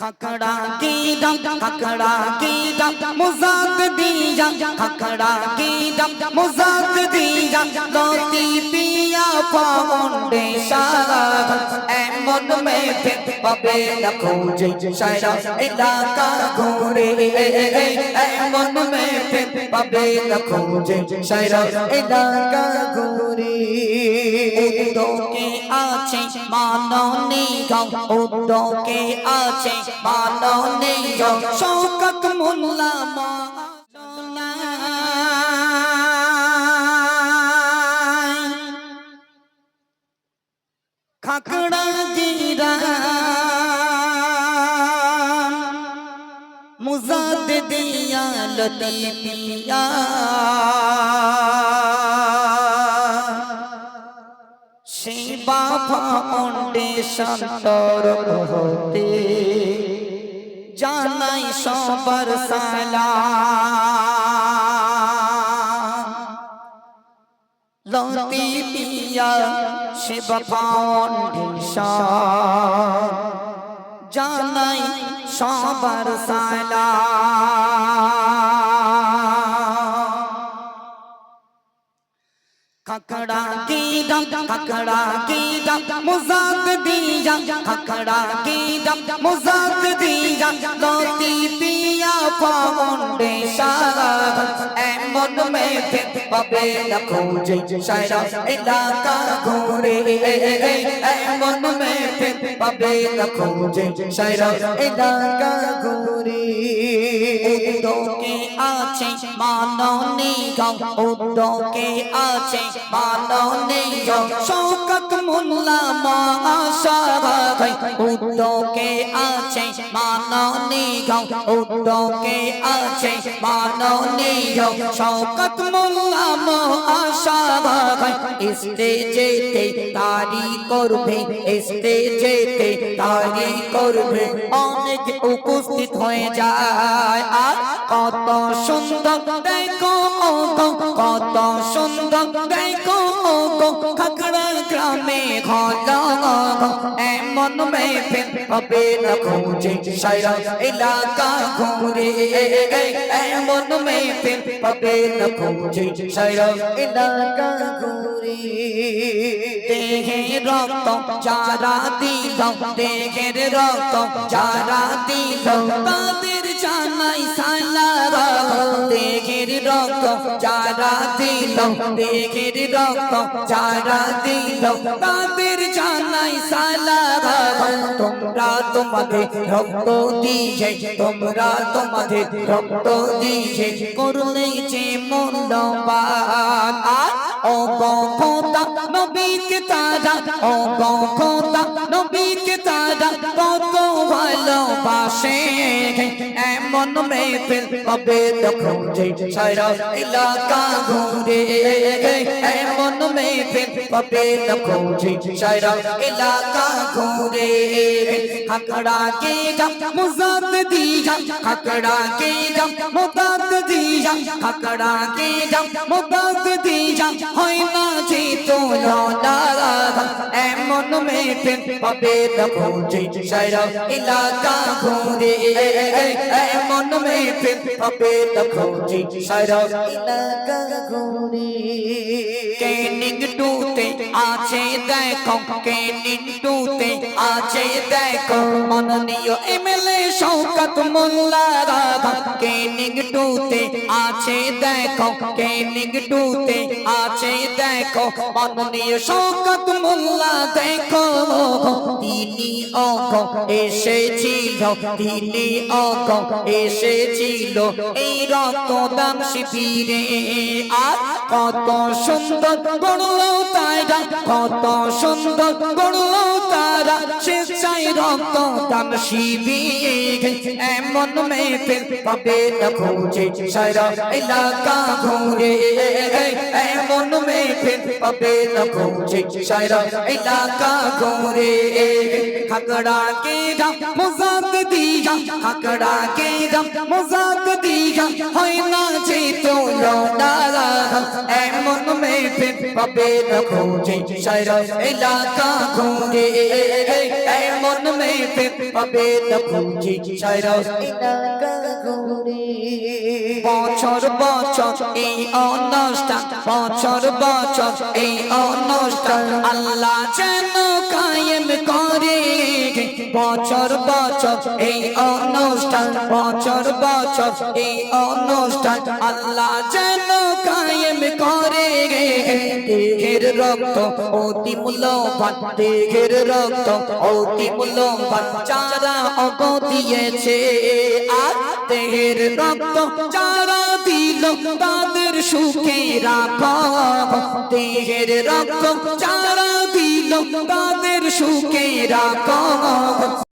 खखड़ा की दम खखड़ा की दम मुजात दिया खखड़ा की दम मुजात दिया लोती पिया पवन दे सारा एमन में পাবে না খুঁজে। সারা এলাকা ঘুরে, এমন মেয়ে পাবে না খুঁজে। সারা এলাকা ঘুরে। উদ্যোগে আছে মাননী গাও উদ্যোগে আছে মাননী গাও শৌকত মোল্লা খাকড়া গিরা দিয়া লতিফিয়া শিবা ফাউন্ডেশন তরফ হতে জানাই সবার সালাম লতি পিয়া শিব ফাউন্ডেশন জানাই সবার সালাম। खकड़ा की दम खकड़ा की दम मुजाक दिया खकड़ा की दम मुजाक दिया लोती पिया फाउंडेशन এমন মেয়ে পাবে না খুঁজে সারা এলাকা ঘুরে এমন মেয়ে পাবে না খুঁজে সারা এলাকা ঘুরে উদ্যোগে আছে মাননীয় উদ্যোগে আছে মাননীয়। শৌকত মোল্লা উদ্যোগ উদ্যোগে আছে মাননী গাও উদ্যোগে আছে মাননী গাও শৌকত মোল্লা মাশা ভাই স্টেজেতে তারি করবে স্টেজেতে তারি করবে। অনেক উপস্থিত হয়ে যায়। আর কত সুন্দর দেখো কত সুন্দর দেখো গ্রামে ঘলা এমন মেয়ে হবে না খুঁজে সারা এলাকা ঘুরে এমন মেয়ে হবে না খুঁজে সারা এলাকা ঘুরে দেহে রক্ত যারা দিল দেহের রক্ত যারা দিল তাদের জানাই সালারা দেহের রক্ত যারা দিল দেহের রক্ত যারা দিল তাদের জানাই সালারা তোমরা তোমাদের রক্ত দিয়ে তোমরা তোমাদের রক্ত দিয়ে করলে যে মূল্যবান আর ও খোদা নবীকে তারা ও খোদা নবীকে তারা কত ভালোবাসে এমন মেহফিল হবে তখন যে সারা এলাকা ঘুরে এমন মেহফিল হবে তখন যে সারা এলাকা ঘুরে হাকড়া কে যা মুজাত দিয়া হাকড়া কে যা মুজাত দিয়া হাকড়া কে যা মুজাত দিয়া হয় না যে তোলো না এমন মেহফিল হবে তখন যে সারা এলাকা ঘুরে এমন মেয়ে পাবে দেখো যে সারা এলাকা ঘুরে। কে নিগটুতে আছে দেখো কে নিগটুতে আছে দেখো মাননীয় এমএলএ শৌকত মোল্লা রাধা, কে নিগটুতে আছে দেখো কে নিগটুতে আছে দেখো মাননীয় শৌকত মোল্লা, দেখো তিনি অঙ্ক এসেছিল, তিনি অঙ্ক এসেছিল, এই রক্তদান শিবিরে। আর কত সুন্দর গড়লো তারা কত সুন্দর গড়লো তারা সে চাই রক্ত তার শিবির। এমন মেপে পাবে না খুঁজে সারা এলাকা ঘুরে। এমন মেপে পাবে না খুঁজে সারা এলাকা ঘুরে। খাগড়া কে যা মজাক দিয়া, খাগড়া কে যা মজাক দিয়া, হয় না যে তোলো না। এমন মেয়ে পাবে না খুঁজে সারা এলাকা ঘুরে এমন মেহফিল পাবে না খুঁজে সারা বছর বছর এই অনুষ্ঠান, বছর বছর এই অনুষ্ঠান। আল্লাহ যেন কায়েম করে বছর বছর, এই অনুষ্ঠান, বছর বছর, এই অনুষ্ঠান আল্লাহ যেন কায়েম করে। দেহের রক্ত অতি মূল্যবান, দেহের রক্ত অতি মূল্যবান যারা অগ দিয়েছে আর দেহের রক্ত যারা দিল, তাদের সুখে রাখ দেহের রক্ত চারা দিল তাদের সুখে রাখ